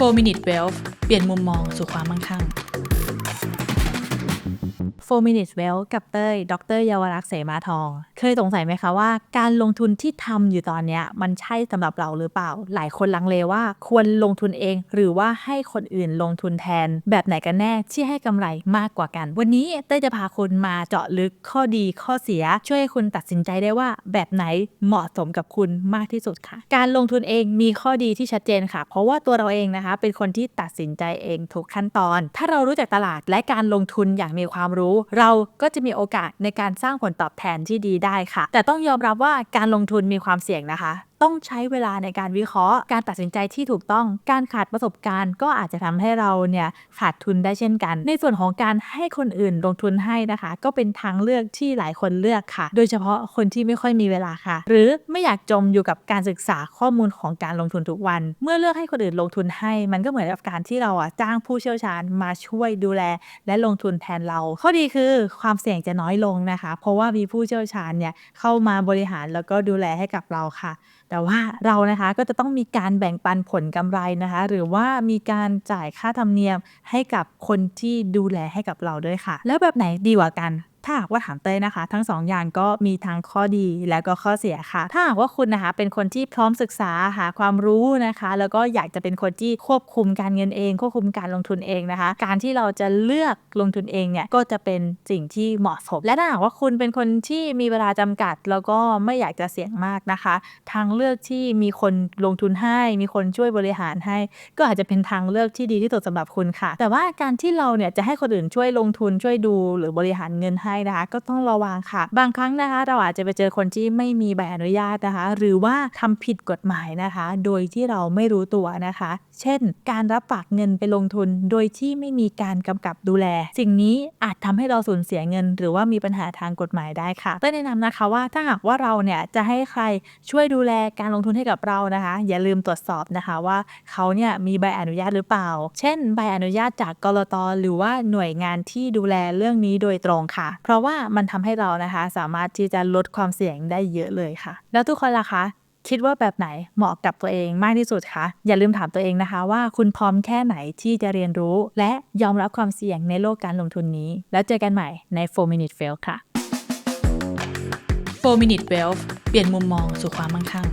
4 Minute Wealth เปลี่ยนมุมมองสู่ความมั่งคั่ง 4 Minute well กับเต้ย ดรเยาวรักษ์เสมาทอง เคยสงสัยไหมคะว่า การลงทุนที่ทำอยู่ตอนเนี้ยมันใช่สำหรับเราหรือเปล่า หลายคนลังเลว่าควรลงทุนเอง หรือว่าให้คนอื่นลงทุนแทน แบบไหนกันแน่ที่ให้กำไรมากกว่ากัน วันนี้เต้จะพาคุณมาเจาะลึกข้อดีข้อเสีย ช่วยให้คุณตัดสินใจได้ว่า แบบไหนเหมาะสมกับคุณมากที่สุดค่ะ การลงทุนเองมีข้อดีที่ชัดเจนค่ะ เพราะว่าตัวเราเองนะคะ เป็นคนที่ตัดสินใจเองทุกขั้นตอน ถ้าเรารู้จักตลาดและการลงทุนอย่างมีความรู้ เราก็จะมีโอกาสในการสร้างผลตอบแทนที่ดีได้ค่ะ แต่ต้องยอมรับว่าการลงทุนมีความเสี่ยงนะคะ ต้องใช้เวลาในการวิเคราะห์ การตัดสินใจที่ถูกต้อง การขาดประสบการณ์ ก็อาจจะทำให้เราเนี่ยขาดทุนได้เช่นกัน ในส่วนของการให้คนอื่นลงทุนให้นะคะ ก็เป็นทางเลือกที่หลายคนเลือกค่ะ โดยเฉพาะคนที่ไม่ค่อยมีเวลาค่ะ หรือไม่อยากจมอยู่กับการศึกษาข้อมูลของการลงทุนทุกวัน เมื่อเลือกให้คนอื่นลงทุนให้ มันก็เหมือนกับการที่เราอะจ้างผู้เชี่ยวชาญมาช่วยดูแล และลงทุนแทนเรา ข้อดีคือความเสี่ยงจะน้อยลงนะคะ เพราะว่ามีผู้เชี่ยวชาญเนี่ยเข้ามาบริหารแล้วก็ดูแลให้กับเราค่ะแต่ว่าเรานะคะก็จะต้องมีการแบ่งปันผลกำไรนะคะ หรือว่ามีการจ่ายค่าธรรมเนียมให้กับคนที่ดูแลให้กับเราด้วยค่ะ แล้วแบบไหนดีกว่ากัน ถ้าหากว่าถามเต้ยนะคะ ทั้งสองอย่างก็มีทั้งข้อดีและก็ข้อเสียค่ะ ถ้าหากว่าคุณนะคะเป็นคนที่พร้อมศึกษาหาความรู้นะคะ แล้วก็อยากจะเป็นคนที่ควบคุมการเงินเอง ควบคุมการลงทุนเองนะคะ การที่เราจะเลือกลงทุนเองเนี่ยก็จะเป็นสิ่งที่เหมาะสม และถ้าหากว่าคุณเป็นคนที่มีเวลาจำกัด แล้วก็ไม่อยากจะเสี่ยงมากนะคะ ทางเลือกที่มีคนลงทุนให้ มีคนช่วยบริหารให้ ก็อาจจะเป็นทางเลือกที่ดีที่สุดสำหรับคุณค่ะ แต่ว่าการที่เราเนี่ยจะให้คนอื่นช่วยลงทุนช่วยดูหรือบริหารเงินให้นะคะก็ต้องระวังค่ะ บางครั้งนะคะเราอาจจะไปเจอคนที่ไม่มีใบอนุญาตนะคะ หรือว่าทำผิดกฎหมายนะคะ โดยที่เราไม่รู้ตัวนะคะ เช่น การรับฝากเงินไปลงทุน โดยที่ไม่มีการกำกับดูแล สิ่งนี้อาจทำให้เราสูญเสียเงิน หรือว่ามีปัญหาทางกฎหมายได้ค่ะเต้แนะนำนะคะว่าถ้าหากว่าเราเนี่ยจะให้ใครช่วยดูแลการลงทุนให้กับเรานะคะ อย่าลืมตรวจสอบนะคะว่าเขาเนี่ยมีใบอนุญาตหรือเปล่า เช่น ใบอนุญาตจากกรตหรือว่าหน่วยงานที่ดูแลเรื่องนี้โดยตรงค่ะเพราะว่ามันทำให้เรานะคะ สามารถที่จะลดความเสี่ยงได้เยอะเลยค่ะ แล้วทุกคนล่ะคะ คิดว่าแบบไหนเหมาะกับตัวเองมากที่สุดคะอย่าลืมถามตัวเองนะคะว่าคุณพร้อมแค่ไหนที่จะเรียนรู้ และยอมรับความเสี่ยงในโลกการลงทุนนี้ แล้วเจอกันใหม่ใน 4 minute fail ค่ะ 4 Minute Wealth เปลี่ยนมุมมองสู่ความมั่งคั่ง